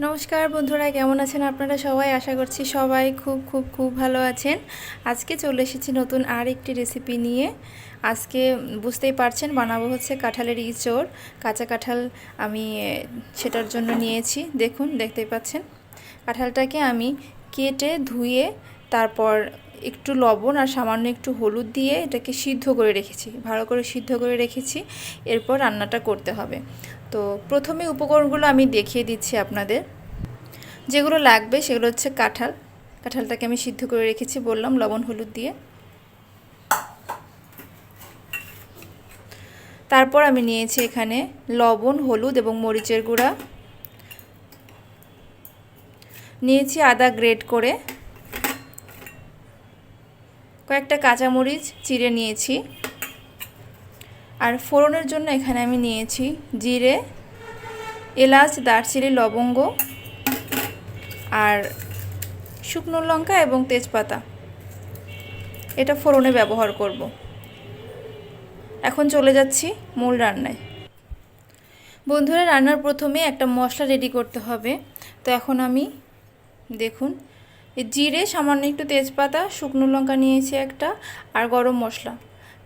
নমস্কার বন্ধুরা, কেমন আছেন আপনারা সবাই? আশা করছি সবাই খুব খুব খুব ভালো আছেন। আজকে চলে এসেছি নতুন আর একটি রেসিপি নিয়ে। আজকে বুঝতেই পারছেন বানাবো হচ্ছে কাঁঠালের ইঁচড়। কাঁচা কাঁঠাল আমি সেটার জন্য নিয়েছি। দেখুন, দেখতেই পাচ্ছেন। কাঁঠালটাকে আমি কেটে ধুয়ে তারপর একটু লবণ আর সামান্য একটু হলুদ দিয়ে এটাকে সিদ্ধ করে রেখেছি। ভালো করে সিদ্ধ করে রেখেছি, এরপর রান্নাটা করতে হবে। তো প্রথমে উপকরণগুলো আমি দেখিয়ে দিচ্ছি আপনাদের। যেগুলো লাগবে সেগুলো হচ্ছে কাঁঠাল। কাঁঠালটাকে আমি সিদ্ধ করে রেখেছি বললাম, লবণ হলুদ দিয়ে। তারপর আমি নিয়েছি এখানে লবণ, হলুদ এবং মরিচের গুঁড়া। নিয়েছি আদা গ্রেট করে। কয়েকটা কাঁচামরিচ চিড়ে নিয়েছি। আর ফোড়নের জন্য এখানে আমি নিয়েছি জিরে, এলাচ, দারচিনি, লবঙ্গ আর শুকনো লঙ্কা এবং তেজপাতা। এটা ফোড়নে ব্যবহার করব। এখন চলে যাচ্ছি মূল রান্নায়। বন্ধুরা, রান্নার প্রথমে একটা মশলা রেডি করতে হবে। তো এখন আমি দেখুন জিরে সামান্য একটু তেজপাতা, শুকনো লঙ্কা নিয়েছি একটা, আর গরম মশলা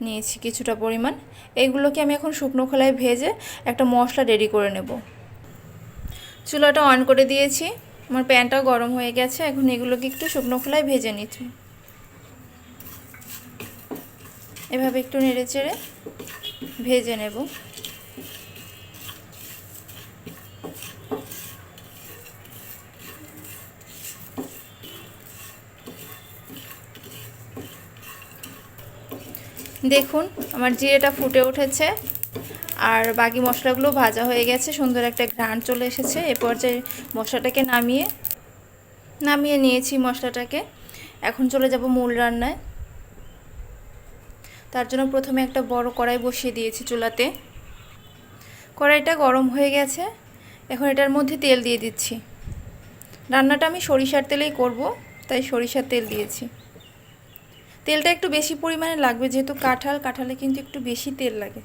নিয়েছি কিছুটা পরিমাণ। এইগুলোকে আমি এখন শুকনো খোলায় ভেজে একটা মশলা রেডি করে নেব। চুলাটা অন করে দিয়েছি। আমার প্যানটাও গরম হয়ে গেছে, এখন এগুলোকে একটু শুকনো খোলায় ভেজে নিচ্ছি। এভাবে একটু নেড়ে চেড়ে ভেজে নেব। দেখুন, আমার জিরেটা ফুটে উঠেছে। আর বাকি মশলাগুলো ভাজা হয়ে গেছে, সুন্দর একটা ঘ্রাণ চলে এসেছে। এ পর্যায়ে মশলাটাকে নামিয়ে নামিয়ে নিয়েছি মশলাটাকে। এখন চলে যাব মূল রান্নায়। তার জন্য প্রথমে একটা বড় কড়াই বসিয়ে দিয়েছি চুলাতে। কড়াইটা গরম হয়ে গেছে। এখন এটার মধ্যে তেল দিয়ে দিচ্ছি। রান্নাটা আমি সরিষার তেলেই করব, তাই সরিষার তেল দিয়েছি। তেলটা একটু বেশি পরিমাণে লাগবে, যেহেতু কাঁঠাল, কাঁঠালে কিন্তু একটু বেশি তেল লাগে।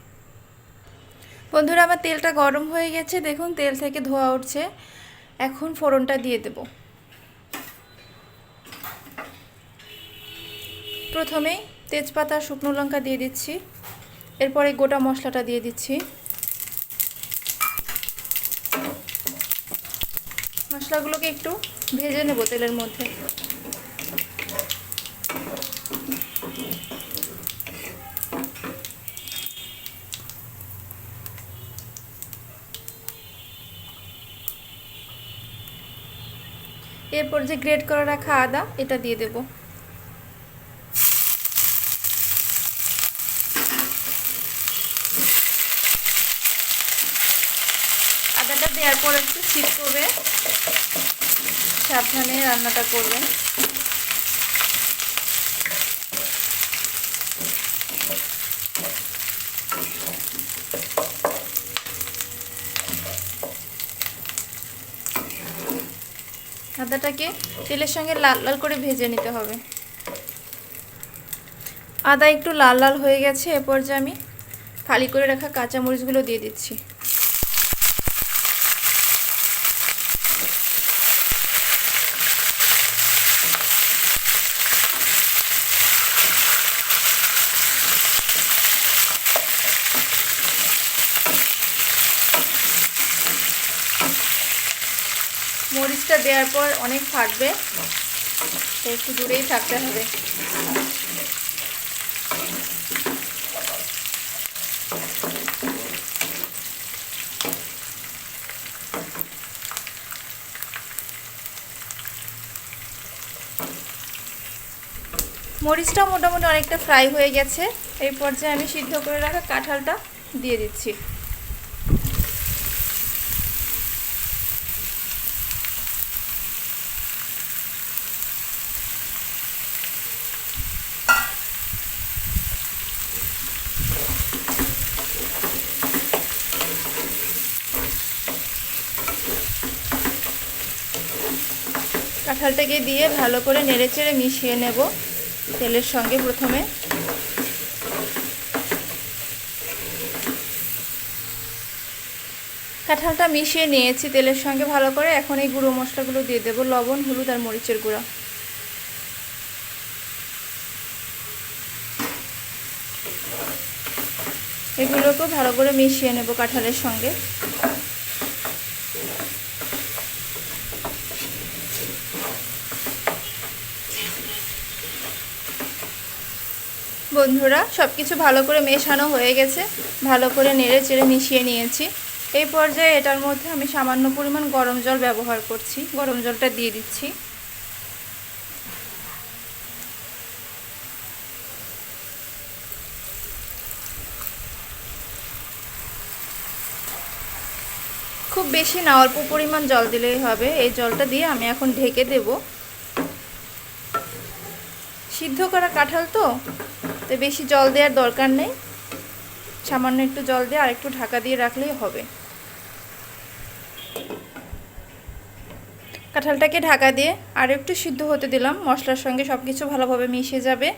বন্ধুরা, আমার তেলটা গরম হয়ে গেছে, দেখুন তেল থেকে ধোয়া উঠছে। এখন ফোড়নটা দিয়ে দেব। প্রথমেই তেজপাতা, শুকনো লঙ্কা দিয়ে দিচ্ছি। এরপরে গোটা মশলাটা দিয়ে দিচ্ছি। মশলাগুলোকে একটু ভেজে নেব তেলের মধ্যে। এরপর যে গ্রেট করে রাখা আদা, এটা দিয়ে দেব। আদাটা দেওয়ার পর একটু শীত করবে। সাবধানে রান্নাটা করবেন। আদাটাকে তেলের সঙ্গে লাল লাল করে ভেজে নিতে হবে। আদা একটু লাল লাল হয়ে গেছে এ পর্যায়ে আমি ফালি করে রাখা কাঁচামরিচগুলো দিয়ে দিচ্ছি। মরিচটা দেওয়ার পর অনেক তো একটু দূরেই থাকতে হবে। মরিচটা মোটামুটি অনেকটা ফ্রাই হয়ে গেছে। এই পর্যায়ে আমি সিদ্ধ করে রাখা কাঁঠালটা দিয়ে দিচ্ছি। কাঁঠালটাকে দিয়ে ভালো করে নেড়েচেড়ে মিশিয়ে নেব তেলের সঙ্গে প্রথমে। কাঁঠালটা মিশিয়ে নিয়েছি তেলের সঙ্গে ভালো করে। এখন এই গুঁড়ো মশলাগুলো দিয়ে দেবো, লবণ, হলুদ আর মরিচের গুঁড়া। এগুলোকেও ভালো করে মিশিয়ে নেব কাঁঠালের সঙ্গে। বন্ধুরা সব কিছু ভালো করে মেশানো হয়ে গেছে। ভালো করে নেড়ে চেড়ে মিশিয়ে নিয়েছি। এই পর্যায়ে এটার মধ্যে আমি সামান্য পরিমাণ গরম জল ব্যবহার করছি। গরম জলটা দিয়ে দিচ্ছি। খুব বেশি না, অল্প পরিমাণ জল দিলেই হবে। এই জলটা দিয়ে আমি এখন ঢেকে দেব। সিদ্ধ করা কাঁঠাল তো? তো বেশি জল দেওয়ার দরকার নেই। সামান্য একটু জল দিয়ে আর একটু ঢাকা দিয়ে রাখলেই হবে। কাঁঠালটাকে ঢাকা দিয়ে আর একটু সিদ্ধ হতে দিলাম। মশলার সঙ্গে সব কিছু ভালোভাবে মিশে যাবে।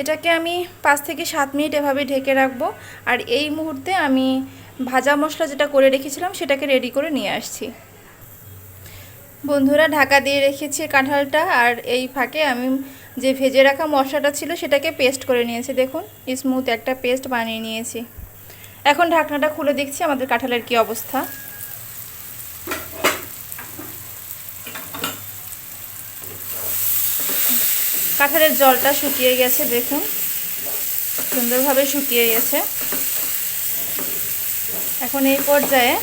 এটাকে আমি পাঁচ থেকে সাত মিনিট এভাবে ঢেকে রাখব। আর এই মুহূর্তে আমি ভাজা মশলা যেটা করে রেখেছিলাম, সেটাকে রেডি করে নিয়ে আসছি। বন্ধুরা, ঢাকা দিয়ে রেখেছি কাঁঠালটা। আর এই ফাঁকে আমি যে ভেজে রাখা মশলাটা ছিল সেটাকে পেস্ট করে নিয়েছি, দেখুন স্মুথ একটা পেস্ট বানিয়ে নিয়েছি। এখন ঢাকনাটা খুলে দেখছি আমাদের কাঁঠালের কি অবস্থা। কাঁঠালের জলটা শুকিয়ে গেছে, দেখুন, সুন্দরভাবে শুকিয়ে গেছে। এখন এই পর্যায়ে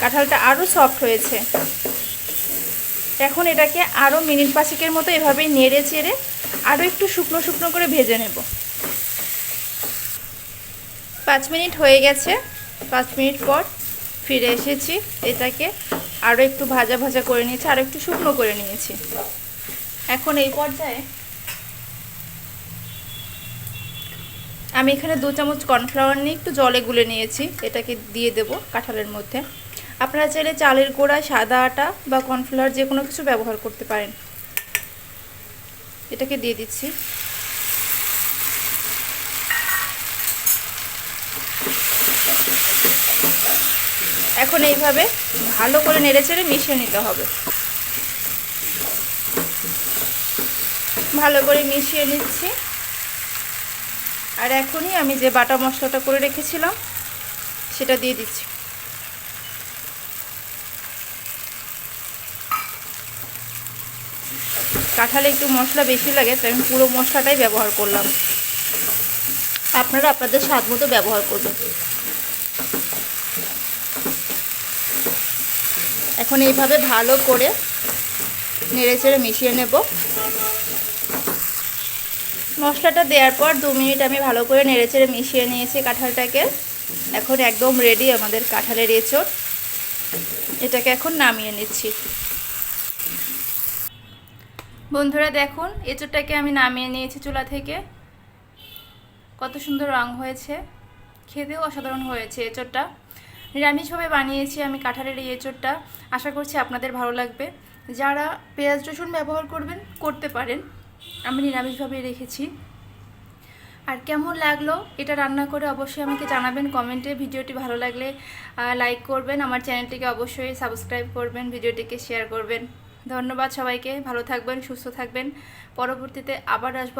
কাঁঠালটা আরও সফট হয়েছে। এখন এটাকে আরও মিনিট পাঁচেকের মতো এভাবেই নেড়ে চেড়ে আরও একটু শুকনো শুকনো করে ভেজে নেব। পাঁচ মিনিট হয়ে গেছে। পাঁচ মিনিট পর ফিরে এসেছি। এটাকে আরও একটু ভাজা ভাজা করে নিয়েছি আরও একটু শুকনো করে নিয়েছি। এখন এই পর্যায়ে আমি এখানে দু চামচ কর্নফ্লাওয়ার নিয়ে একটু জলে গুলে নিয়েছি। এটাকে দিয়ে দেব কাঁঠালের মধ্যে। আপনারা চাইলে চালের গোড়া, সাদা আটা বা কর্নফ্লাওয়ার যে কোনো কিছু ব্যবহার করতে পারেন। এটাকে দিয়ে দিচ্ছি। এখন এইভাবে ভালো করে নেড়ে চেড়ে মিশিয়ে নিতে হবে। ভালো করে মিশিয়ে নিচ্ছি। আর এখনই আমি যে বাটা মশলাটা করে রেখেছিলাম, সেটা দিয়ে দিচ্ছি। কাঁঠালে একটু মশলা বেশি লাগে, তাই আমি পুরো মশলাটাই ব্যবহার করলাম। আপনারা আপনাদের স্বাদ মতো ব্যবহার করবেন। এখন এইভাবে ভালো করে নেড়ে চেড়ে মিশিয়ে নেব। মশলাটা দেওয়ার পর দু মিনিট আমি ভালো করে নেড়ে চেড়ে মিশিয়ে নিয়েছি কাঁঠালটাকে। এখন একদম রেডি আমাদের কাঁঠালের এঁচড়। এটাকে এখন নামিয়ে নিচ্ছি। বন্ধুরা দেখুন, এঁচড়টাকে আমি নামিয়ে নিয়েছি চুলা থেকে। কত সুন্দর রং হয়েছে। খেতেও অসাধারণ হয়েছে এঁচড়টা। নিরামিষভাবে বানিয়েছি আমি কাঁঠালের এই এঁচড়টা। আশা করছি আপনাদের ভালো লাগবে। যারা পেঁয়াজ রসুন ব্যবহার করবেন, করতে পারেন। আমি নিরামিষভাবেই রেখেছি। আর কেমন লাগল এটা রান্না করে অবশ্যই আমাকে জানাবেন কমেন্টে। ভিডিওটি ভালো লাগলে লাইক করবেন। আমার চ্যানেলটিকে অবশ্যই সাবস্ক্রাইব করবেন, ভিডিওটিকে শেয়ার করবেন। ধন্যবাদ সবাইকে ভালো থাকবেন সুস্থ থাকবেন। পরবর্তীতে আবার আসব।